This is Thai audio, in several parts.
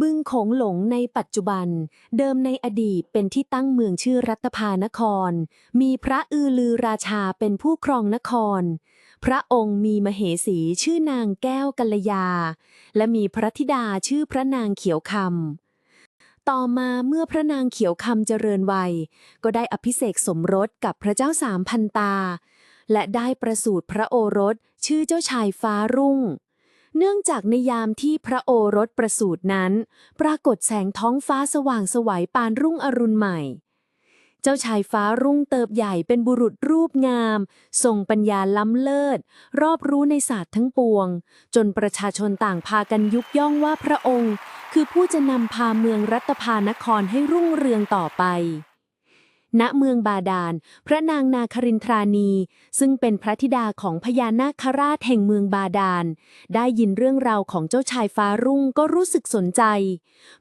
บึงโขงหลงในปัจจุบัน เดิมในอดีตเป็นที่ตั้งเมืองชื่อรัตภานคร มีพระอือลือราชาเป็นผู้ครองนคร พระองค์มีมเหสีชื่อนางแก้วกัลยา และมีพระธิดาชื่อพระนางเขียวคำต่อมาเมื่อพระนางเขียวคำเจริญวัย ก็ได้อภิเษกสมรสกับพระเจ้าสามพันตา และได้ประสูติพระโอรสชื่อเจ้าชายฟ้ารุ่ง เนื่องจากในยามที่พระโอรสประสูตินั้น ปรากฏแสงท้องฟ้าสว่างสวัยปานรุ่งอรุณใหม่ เจ้าชายฟ้ารุ่งเติบใหญ่เป็นบุรุษรูปงาม ทรงปัญญาล้ำเลิศ รอบรู้ในศาสตร์ทั้งปวง จนประชาชนต่างพากันยุกย่องว่าพระองค์ คือผู้จะนำพาเมืองรัตภานครให้รุ่งเรืองต่อไป ณเมืองบาดาล พระนางนาครินทรานี ซึ่งเป็นพระธิดาของพญานาคราชแห่งเมืองบาดาล ได้ยินเรื่องราวของเจ้าชายฟ้ารุ่งก็รู้สึกสนใจ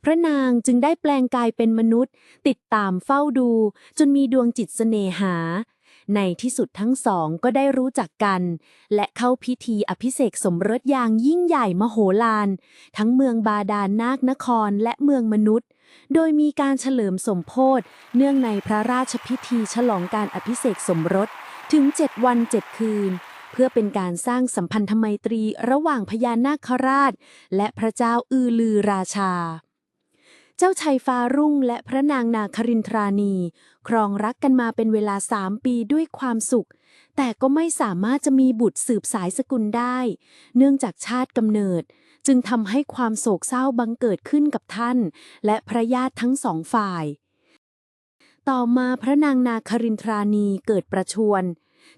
พระนางจึงได้แปลงกายเป็นมนุษย์ ติดตามเฝ้าดู จนมีดวงจิตเสน่หา ในที่สุดทั้งสองก็ได้รู้จักกัน และเข้าพิธีอภิเษกสมรสอย่างยิ่งใหญ่มโหฬารทั้งเมืองบาดาลนาคนครและเมืองมนุษย์ โดยมีการเฉลิมสมโพธิเนื่องในพระราชพิธีฉลองการอภิเษกสมรสถึง 7 วัน 7 คืน เพื่อเป็นการสร้างสัมพันธไมตรีระหว่างพญานาคราช และพระเจ้าอือลือราชา เจ้าชายฟ้ารุ่งและพระนางนาครินทรานี ครองรักกันมาเป็นเวลาสามปีด้วยความสุข แต่ก็ไม่สามารถจะมีบุตรสืบสายสกุลได้ เนื่องจากชาติกำเนิด จึงทำให้ความโศกเศร้าบังเกิดขึ้นกับท่าน และพระญาติทั้งสองฝ่าย ต่อมาพระนางนาครินทรานีเกิดประชวร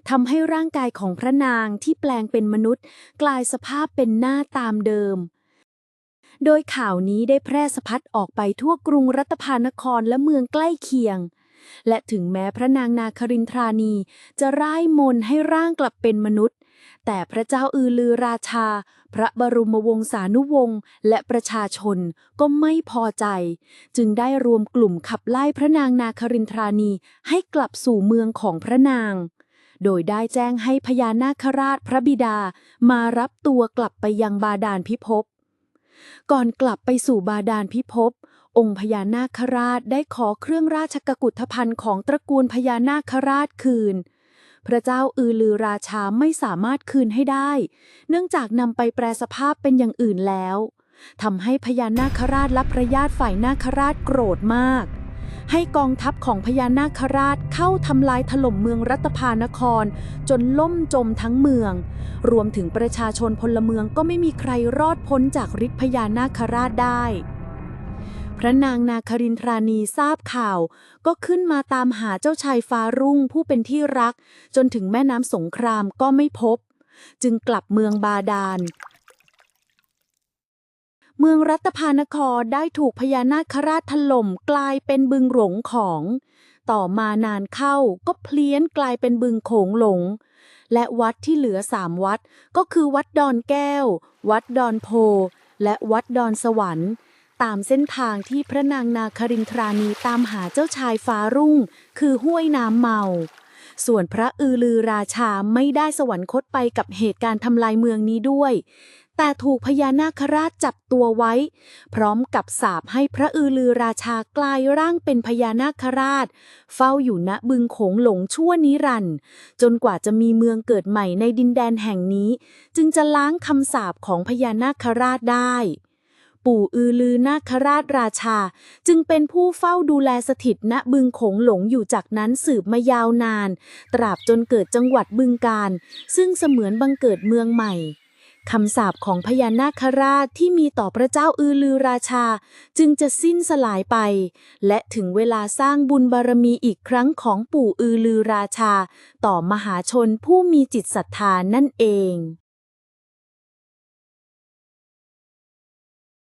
ทำให้ร่างกายของพระนางที่แปลงเป็นมนุษย์ กลายสภาพเป็นหน้าตามเดิม โดยข่าวนี้ได้แพร่สะพัดออกไปทั่วกรุงรัตภานครและเมืองใกล้เคียง และถึงแม้พระนางนาครินทรานี จะร่ายมนให้ร่างกลับเป็นมนุษย์ แต่พระเจ้าอือลือราชา พระบรมวงศานุวงศ์และประชาชนก็ไม่พอใจ จึงได้รวมกลุ่มขับไล่พระนางนาครินทรานีให้กลับสู่เมืองของพระนางโดยได้แจ้งให้พญานาคราชพระบิดามารับตัวกลับไปยังบาดาลพิภพ ก่อนกลับไปสู่บาดาลพิภพ องค์พญานาคราชได้ขอเครื่องราชกกุฏภัณฑ์ของตระกูลพญานาคราชคืน พระเจ้าอือลือราชาไม่สามารถคืนให้ได้ เนื่องจากนำไปแปลสภาพเป็นอย่างอื่นแล้วทำให้พญานาคราชและพระญาติฝ่ายนาคราชโกรธมาก ให้กองทัพของพญานาคราชเข้าทำลายถล่มเมืองรัตภานคร จนล่มจมทั้งเมือง รวมถึงประชาชนพลเมืองก็ไม่มีใครรอดพ้นจากฤทธิพญานาคราชได้ พระนางนาครินทรานีทราบข่าว ก็ขึ้นมาตามหาเจ้าชายฟ้ารุ่งผู้เป็นที่รัก จนถึงแม่น้ำสงครามก็ไม่พบ จึงกลับเมืองบาดาล เมืองรัตภานครได้ถูกพญานาคราชถล่มกลายเป็นบึงหลงของ ต่อมานานเข้าก็เพลี้ยนกลายเป็นบึงโขงหลง และวัดที่เหลือสามวัดก็คือวัดดอนแก้ว วัดดอนโพ และวัดดอนสวรรค์ ตามเส้นทางที่พระนางนาครินทรานีตามหาเจ้าชายฟ้ารุ่ง คือห้วยน้ำเมา ส่วนพระอือลือราชาไม่ได้สวรรคตไปกับเหตุการณ์ทำลายเมืองนี้ด้วย แต่ถูกพญานาคราชจับตัวไว้ พร้อมกับสาปให้พระอือลือราชากลายร่างเป็นพญานาคราช เฝ้าอยู่ณบึงโขงหลงชั่วนิรันดร์จนกว่าจะมีเมืองเกิดใหม่ในดินแดนแห่งนี้ จึงจะล้างคำสาปของพญานาคราชได้ ปู่อือลือนาคราชราชา จึงเป็นผู้เฝ้าดูแลสถิตณบึงโขงหลงอยู่จากนั้นสืบมายาวนาน ตราบจนเกิดจังหวัดบึงการ ซึ่งเสมือนบังเกิดเมืองใหม่คำสาปของพญานาคราชที่มีต่อพระเจ้าอือลือราชา จึงจะสิ้นสลายไป และถึงเวลาสร้างบุญบารมีอีกครั้งของปู่อือลือราชา ต่อมหาชนผู้มีจิตศรัทธานั่นเอง